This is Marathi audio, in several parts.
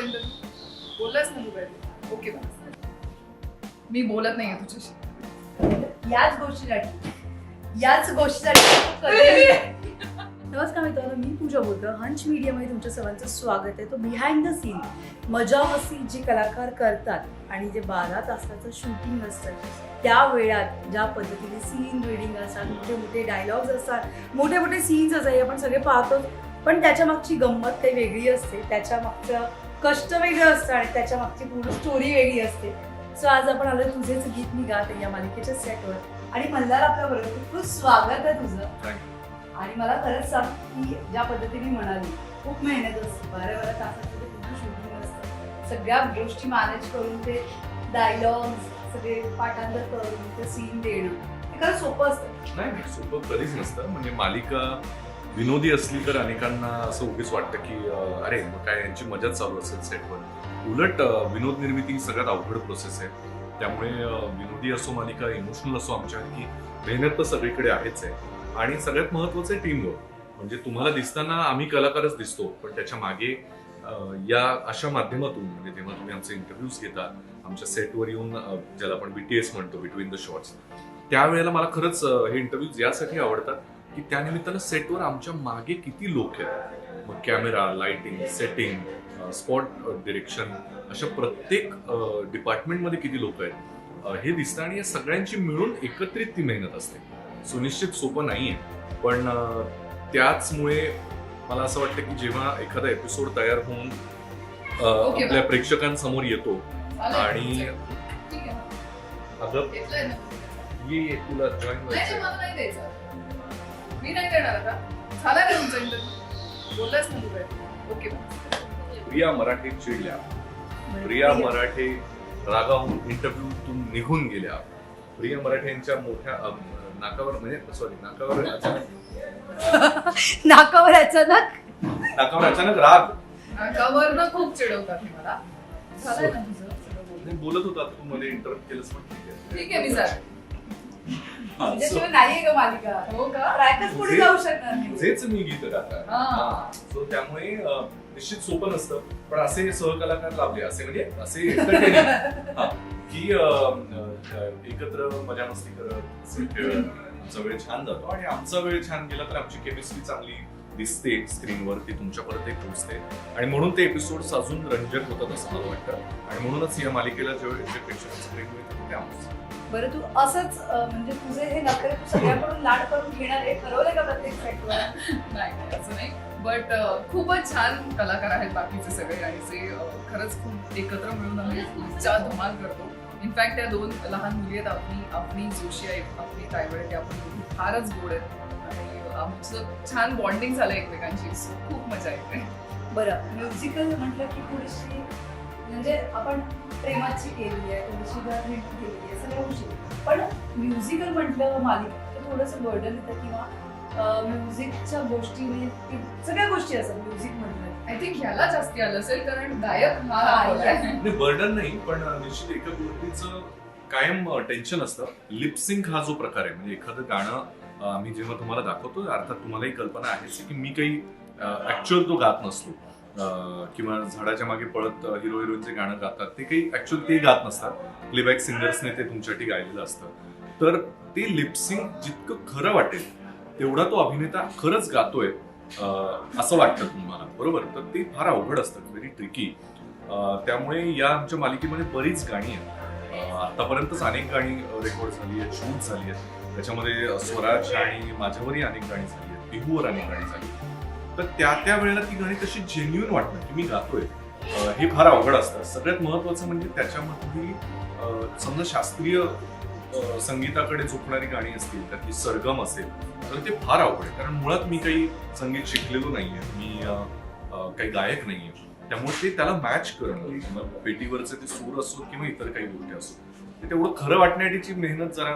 इंटरव्ह्यू बोललाच ना तू ओके बस मी बोलत नाहीये तुझ्याशी. याच गोष्टीसाठी याच गोष्टीसाठी कधी- नमस्कार मित्रांनो मी पूजा बोलतो हंच मीडियामध्ये तुमच्या सर्वांचं स्वागत आहे. तो बिहाइंड द सीन मजा मस्ती जे कलाकार करतात आणि जे बारा तासाचं शूटिंग असतं त्या वेळात ज्या पद्धतीने सीन रिडिंग असतात मोठे मोठे डायलॉग्स असतात मोठे मोठे सीन्स असतात हे आपण सगळे पाहतो पण त्याच्या मागची गंमत काही वेगळी असते. त्याच्या मागचं कष्ट वेगळं असतं आणि त्याच्या मागची पूर्ण स्टोरी वेगळी असते. सो आज आपण आलो तुझेच गीत निघात या मालिकेच्या सेटवर आणि मल्हार आपल्या बरोबर खूप स्वागत आहे तुझं. आणि मला खरंच सांग की ज्या पद्धतीने म्हणाली खूप मेहनत असते. बारा बारा तासाचं ते पूर्ण शूटिंग असतं. सगळ्या गोष्टी मॅनेज करून ते डायलॉग्स सगळे पाठांतर करून ते सीन देणं हे खरंच सोपं असतं. नाही सोपं कधीच नसतं. म्हणजे मालिका विनोदी असली तर अनेकांना असं उगीच वाटतं की अरे मग काय यांची मजाच चालू असेल सेटवर उलट विनोद निर्मिती ही सगळ्यात अवघड प्रोसेस आहे. त्यामुळे विनोदी असो मालिका इमोशनल असो आमच्या की मेहनत तर सगळीकडे आहेच आहे. आणि सगळ्यात महत्वाचं आहे टीमवर्क म्हणजे तुम्हाला दिसताना आम्ही कलाकारच दिसतो पण त्याच्यामागे या अशा माध्यमातून म्हणजे जेव्हा तुम्ही आमचे इंटरव्ह्यूज घेता आमच्या सेटवर येऊन ज्याला आपण बीटीएस म्हणतो बिटवीन द शॉर्ट्स त्यावेळेला मला खरंच हे इंटरव्ह्यूज यासाठी आवडतात. की त्यानिमित्तानं सेटवर आमच्या मागे किती लोक आहेत? मग camera lighting setting spot direction अशा प्रत्येक डिपार्टमेंटमध्ये किती लोक आहेत? हे दिसतं आणि या सगळ्यांची मिळून एकत्रित ती मेहनत असते. सुनिश्चित सोपं नाहीये. पण अं, त्याचमुळे मला असं वाटतं की जेव्हा एखादा एपिसोड तयार होऊन आपल्या प्रेक्षकांसमोर येतो. आणि आहे. अगं ये तुला जॉईन नाही व्हायचं नाही मी नाही देणार आता. झाला ना तुमचा इंटरव्ह्यू बोललाच ना ओके प्रिया मराठे चिडल्या. प्रिया मराठे रागावून इंटरव्ह्यूतून निघून गेल्या. प्रिया मराठे यांच्या मोठ्या अम, नाकावर म्हणजे सॉरी नाकावर अचानक नाकावर अचानक? नाकावर अचानक राग. कवरनं खूप चिडवतात हे मला. झालंय ना तुझं? सगळं बोलणं? नाही, बोलत होता तू मध्ये इंटरप्ट केलंस पण. ठीक आहे ठीक आहे मी सर हा, so त्याच्याशिवाय नाहीये का मालिका हो का ट्रॅकच पुढे जाऊ शकणार नाही तुझेच मी गीत गाता हा. सो त्यामुळे निश्चित सोपं नसतं पण असे सहकलाकार लाभले असे म्हणजे असे हा, की एकत्र मजा मस्ती करत असे खेळत आमचा वेळ छान जातो आणि आमचा वेळ छान गेला तर आमची केमिस्ट्री चांगली दिसते स्क्रीनवर ती तुमच्यापर्यंत पोहोचते. आणि म्हणून ते एपिसोड अजून रंजक होतात असं मला वाटतं. आणि म्हणूनच या मालिकेला जे जे प्रेक्षकांचं प्रेम मिळतं ते आमचं बरं तू असंच म्हणजे तुझे हे नखरे तू सगळ्यांकडून लाड करून घेणार आहे ठरवलंय का प्रत्येक सेटवर नाही असं नाही. बट खूपच छान कलाकार आहेत बाकीचे सगळे आणि जे खरंच खूप एकत्र मिळून आम्ही धमाल करतो. इनफॅक्ट त्या दोन लहान मुली आहेत आपली आपली जोशी आहे आपली तायवडे त्या पण दोघी फारच गोड आहेत. आणि आमचं छान बॉन्डिंग झालं एकमेकांशी. सो खूप मजा येते. बरं म्युझिकल म्हटलं की थोडीशी म्हणजे आपण प्रेमाची केली आहे थोडीशी गर्लफ्रेंड केली आहे सगळ्या गोष्टी पण म्युझिकल म्हटलं मालिक तर थोडंसं बर्डन येतं किंवा म्युझिकच्या गोष्टीने की सगळ्या गोष्टी असतात म्युझिक म्हटलं आय थिंक ह्याला जास्ती आलं असेल कारण गायक हा हा. नाही बर्डन नाही पण निश्चित एका गोष्टीचं कायम टेन्शन असतं. लिपसिंग हा जो प्रकार आहे म्हणजे एखादं गाणं आम्ही जेव्हा तुम्हाला दाखवतो अर्थात तुम्हालाही कल्पना आहेच की मी काही ऍक्च्युअल तो गात नसतो. किंवा झाडाच्या मागे पळत हिरो हिरोईनचे गाणं गातात ते काही ऍक्च्युअल ते गात नसतात. प्लेबॅक सिंगर्सने ते तुमच्यासाठी गायलेलं असतं. तर ते लिपसिंग जितकं खरं वाटेल तेवढा तो अभिनेता खरंच गातोय असं वाटतं तुम्हाला बरोबर? तर ते फार अवघड असतं व्हेरी ट्रिकी त्यामुळे या आमच्या मालिकेमध्ये बरीच गाणी आहेत. आतापर्यंतच अनेक गाणी रेकॉर्ड झाली आहेत शूट झाली आहेत. त्याच्यामध्ये स्वराज आणि माझ्यावरही अनेक गाणी झाली आहेत बिहूवर अनेक गाणी झाली तर त्या त्या वेळेला ती गाणी तशी जेन्युन वाटणं की मी गातोय हे फार अवघड असतं. सगळ्यात महत्वाचं म्हणजे त्याच्यामध्ये समजा शास्त्रीय संगीताकडे झोपणारी गाणी असतील तर ती सरगम असेल तर ते फार अवघड आहे. कारण मुळात मी काही संगीत शिकलेलो नाहीये. मी काही गायक नाहीये. त्यामुळे ते त्याला मॅच करणं पेटीवरचे ते सूर असो किंवा इतर काही गोष्टी असो ते तेवढं खरं वाटण्याची मेहनत जरा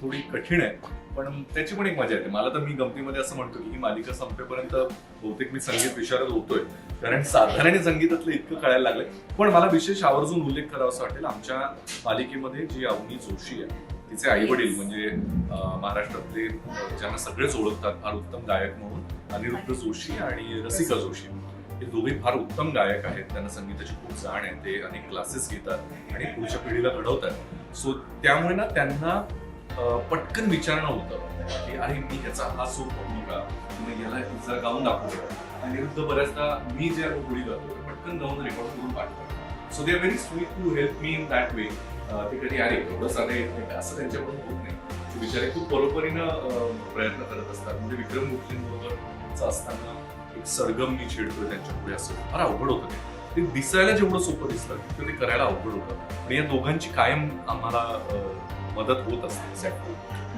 थोडी कठीण आहे. पण त्याची पण एक मजा येते. मला तर मी गमतीमध्ये असं म्हणतो की ही मालिका संपेपर्यंत बहुतेक मी संगीत विशारद होतोय कारण साधारण संगीतातलं इतकं कळायला लागलंय. पण मला विशेष आवर्जून उल्लेख करावा असं वाटेल आमच्या मालिकेमध्ये जी अवनी जोशी आहे तिचे आई वडील म्हणजे महाराष्ट्रातले ज्यांना सगळेच ओळखतात फार उत्तम गायक म्हणून अनिरुद्ध जोशी आणि रसिका जोशी. हे दोघे फार उत्तम गायक आहेत. त्यांना संगीताची खूप जाण आहे. ते अनेक क्लासेस घेतात आणि पुढच्या पिढीला घडवतात. सो त्यामुळे ना त्यांना पटकन विचारणं होतं. की अरे मी ह्याचा हा सूप बघू का? मग याला जरा गाऊन दाखवू का? आणि विरुद्ध बऱ्याचदा मी जे गोळी गातो पटकन गाऊन रेकॉर्ड करून पाठवतो so they are very sweet to help me in that way ते कधी अरे एवढं साधं येत नाही का? असं त्यांच्याकडून होत नाही. बिचारे खूप परोपरीनं प्रयत्न करत असतात. म्हणजे विक्रम गुप्तींबरोबर असताना एक सरगम मी छेडतोय त्यांच्या पुढे असं. फार अवघड होतं ते. ते दिसायला जेवढं सोपं दिसतं तिथं ते करायला अवघड होतं. आणि या दोघांची कायम आम्हाला मदत होत असते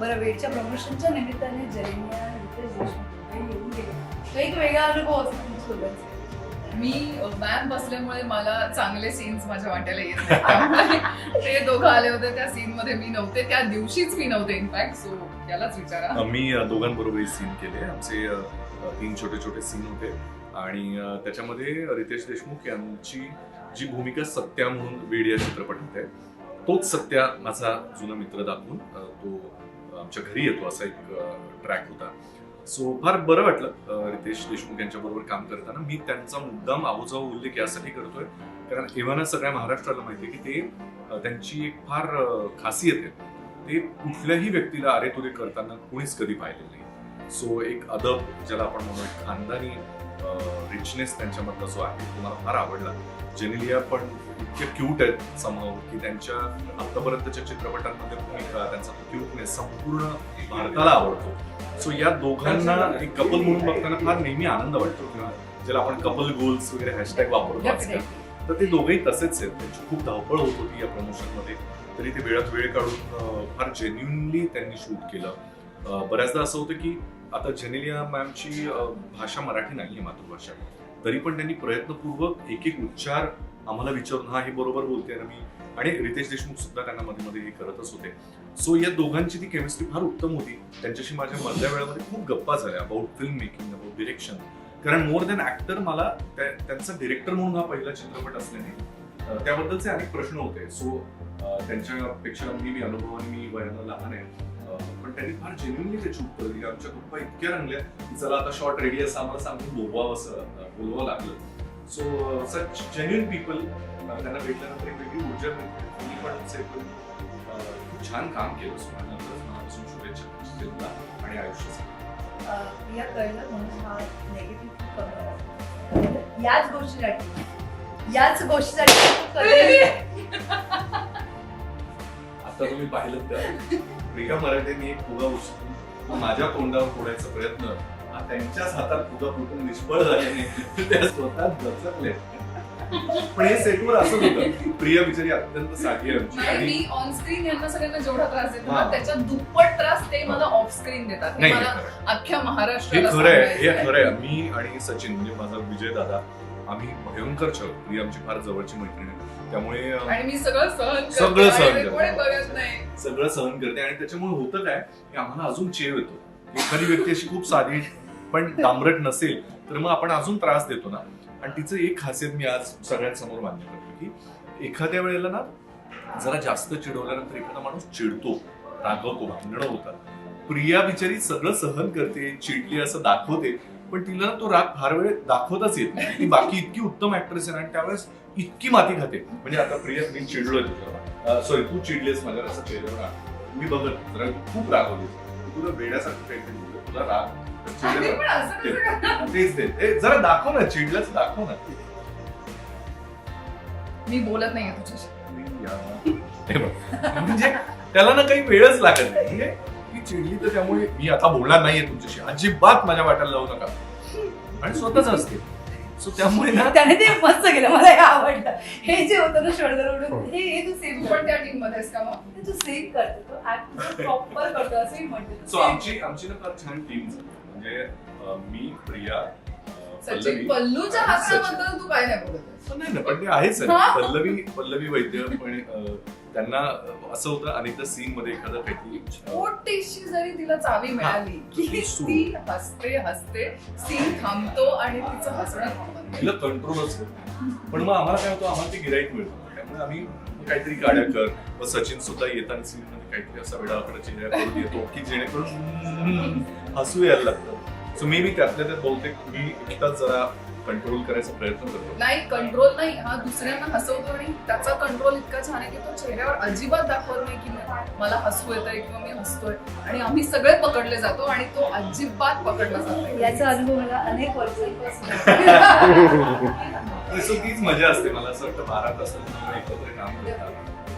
बरं वेटच्या प्रमोशनच्या निमित्ताने जैनिया रितेश देशमुख हे येऊन गेले. तो एक वेगळा अनुभव असतो तुमच्यासोबत. मी मॅम बसल्यामुळे मला चांगले सीन्स माझ्या वाट्याला येत. त्यामुळे ते दोघं आले होते त्या सीन मध्ये. मी नव्हते त्या दिवशीच मी नव्हते इनफॅक्ट सो त्यालाच विचारा. मी अ, दोघांबरोबर सीन केले. आमचे अ, अ, तीन छोटे छोटे सीन होते. आणि अ, त्याच्यामध्ये रितेश देशमुख यांची जी भूमिका सत्या म्हणून वेड या चित्रपटात आहे तोच सत्या माझा जुना मित्र दाखवून तो आमच्या घरी येतो असा एक ट्रॅक होता. सो फार बरं वाटलं रितेश देशमुख यांच्याबरोबर काम करताना. मी त्यांचा मुद्दाम आहोजाव उल्लेख यासाठी करतोय. कारण एव्हाना सगळ्या महाराष्ट्राला माहिती आहे की ते त्यांची एक फार खासियत आहे. ते कुठल्याही व्यक्तीला अरे तुरे करताना कोणीच कधी पाहिलेलं नाही. सो एक अदब ज्याला आपण म्हणू एक खानदानी रिचनेस त्यांच्यामधला जो आहे तो मला फार आवडला. जेनेलिया पण इतके क्यूट आहेत समोर की त्यांच्या आतापर्यंतच्या चित्रपटांमध्ये भूमिका त्यांचा क्यूटनेस संपूर्ण भारताला आवडतो. सो या दोघांना एक कपल म्हणून बघताना फार नेहमी आनंद वाटतो. किंवा ज्याला आपण कपल गोल्स वगैरे हॅशटॅग वापरतो आजकाल. तर ते दोघेही तसेच आहेत. त्यांची खूप धावपळ होत होती या प्रमोशनमध्ये तरी ते वेळात वेळ काढून फार जेन्युनली त्यांनी शूट केलं. बऱ्याचदा असं होतं की आता जेनेलिया मॅमची भाषा मराठी नाही आहे मातृभाषा. तरी पण त्यांनी प्रयत्नपूर्वक एक एक उच्चार आम्हाला विचारून हा हे बरोबर बोलते ना मी आणि रितेश देशमुख सुद्धा त्यांना मध्ये मध्ये हे करतच होते. सो या दोघांची ती केमिस्ट्री फार उत्तम होती. त्यांच्याशी माझ्या मधल्या वेळामध्ये खूप गप्पा झाल्या about film making about direction कारण मोर दॅन ऍक्टर मला त्या- त्यांचा डिरेक्टर म्हणून हा पहिला चित्रपट असल्याने त्याबद्दलचे अनेक प्रश्न होते. सो त्यांच्यापेक्षा मी मी अनुभवाने मी वयानं लहान आहे. पण त्यांनी फार जेन्युनली त्याची उत्तर दिली. आमच्या गप्पा इतक्या रंगल्या की चला आता शॉर्ट रेडी असं आम्हाला सांगून बोलवावं असं बोलवावं लागलं. सो सच जेन्युन पीपल त्यांना भेटल्यानंतर एक वेगळी ऊर्जा मिळते. मी पण खूप छान काम केलं मनापासून शुभेच्छा आणि आयुष्यासाठी या कळलं म्हणून हा नेगेटिव्ह होतो. याच गोष्टीसाठी याच गोष्टीसाठी आता तुम्ही पाहिलं तर प्रिया मराठेंनी एक फुगा उचलून माझ्या तोंडावर फोडायचा प्रयत्न हा त्यांच्याच हातात फुगा फुटून निष्फळ झाल्याने त्या स्वतः दचकले. पण हे सेटवर असंच होतं. प्रिया बिचारी अत्यंत साधी आमची. नाही आणि मी ऑन स्क्रीन यांना सगळ्यांना जेवढा त्रास देतो हा. ना त्याच्या दुप्पट त्रास ते मला ऑफ स्क्रीन देतात. हे नाही हे खरं आहे. अख्ख्या हे महाराष्ट्राला खरं आहे हे खरं आहे. मी आणि सचिन म्हणजे माझा विजय दादा आम्ही भयंकर छळ. प्रिया आमची फार जवळची मैत्रीण आहे. त्यामुळे अं, आणि मी सगळं सहन करते. सगळं सहन आणि करते. कोणी सगळं सहन करते आणि त्याच्यामुळे होतं काय की आम्हाला अजून चेव येतो. एखादी व्यक्ती अशी खूप साधी पण दामरट नसेल तर मग आपण अजून त्रास देतो ना. आणि तिचं एक खासियत मी आज सगळ्यांसमोर मान्य करतो की एखाद्या वेळेला ना जरा जास्त चिडवल्यानंतर एखादा माणूस चिडतो रागवतो भांडणं होतात. प्रिया बिचारी सगळं सहन करते चिडली असं दाखवते पण तिला ना तो राग फार वेळ दाखवताच येत नाही. ती बाकी इतकी उत्तम ऍक्ट्रेस आहे ना आणि त्यावेळेस इतकी माती खाते. म्हणजे आता प्रिया मी चिडलोय तुझ्यावर. सॉरी तू चिडलीस माझ्यावर असं चेहऱ्यावर राग मी बघत जरा तू खूप रागवलीस तुला वेड्यासारखं काहीतरी बोललो. तुला राग? तेच ते जरा दाखव ना चिडल्याच दाखव ना. मी बोलत नाहीये तुझ्याशी. हे. म्हणजे त्याला ना काही वेळच लागत नाही. म्हणजे ती चिडली तर त्यामुळे मी आता बोलणार नाहीये तुमच्याशी. अजिबात माझ्या वाट्याला लावू नका. आणि स्वतःच असते सो त्यामुळे ना त्याने ते मस्त केलं. मला हे आवडलं. हे जे होतं ना शोल्डर उडून हे. हे तू सेम तू पण त्या टीममध्ये का मग? हे तू सेम करतो. तो ऍक्ट प्रॉपर करतो असंही म्हणते सो आमची आमची ना फार छान टीम म्हणजे मी प्रिया सचिन पल्लवी, पल्लूच्या. हाताबद्दल तू काय नाही बोलत नाही ना पण ते आहेच आहे. हा. पल्लवी पल्लवी वैद्य पण त्यांना असं होतं अनेकदा सीन मध्ये एखादं काहीतरी छोटीशी जरी तिला चावी मिळाली की ती हसते हसते सीन थांबतो आणि तिचं हसणं तिला कंट्रोलच पण मग आम्हाला काय होतं आम्हाला ते गिराईक मिळतं. त्यामुळे आम्ही काहीतरी गाड्या कर व सचिन सुद्धा येताना सीन मध्ये काहीतरी असा वेळाकडे चेहरा करून येतो की जेणेकरून हसू यायला लागतं. सो मी मी त्यातल्या त्यात बहुतेक मी एकटाच जरा कंट्रोल करायचा प्रयत्न करतो. नाही कंट्रोल नाही. हा दुसऱ्यांना हसवतो आणि त्याचा कंट्रोल इतका छान आहे की तो चेहऱ्यावर अजिबात दाखवत नाही की म- मला हसू येत आहे किंवा मी हसतोय. आणि आम्ही सगळे पकडले जातो आणि तो अजिबात पकडला जात याचा अनुभव मला अनेक वर्षांपासून तीच मजा असते. मला असं वाटतं बारा तास एकत्र काम करता.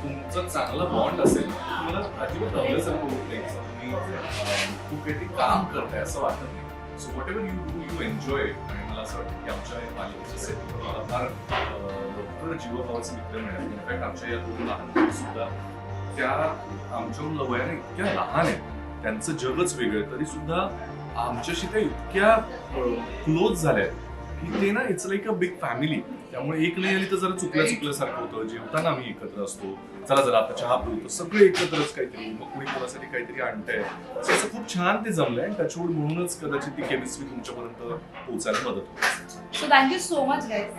तुमचं चांगलं बॉन्ड असेल तुम्हाला अजिबात आपल्यासारखं होत नाही. असं तुम्ही खूप काहीतरी काम करताय असं वाटत नाही. So whatever you do you enjoy मला असं वाटतं की आमच्या या पालिकेच्या सेटवर मला फार अं, जीवभावाचे मित्र मिळाले इनफॅक्ट आमच्या या दोन लहान सुद्धा त्या आमच्याहून वयाने इतक्या लहान आहेत त्यांचं जगच वेगळं तरी सुद्धा आमच्याशी त्या इतक्या क्लोज झाल्या आहेत ते ना it's like a big family त्यामुळे एक नाही आली तर जरा चुकल्या चुकल्यासारखं होतं. जेवताना आम्ही एकत्र असतो. चला जरा आता चहा पिऊ सगळे एकत्रच काहीतरी. मग कुणी कोणासाठी काहीतरी आणतंय. असं खूप छान ते जमलंय. आणि त्याच्यामुळे म्हणूनच कदाचित ती केमिस्ट्री तुमच्यापर्यंत पोहोचायला मदत होते so thank you so much guys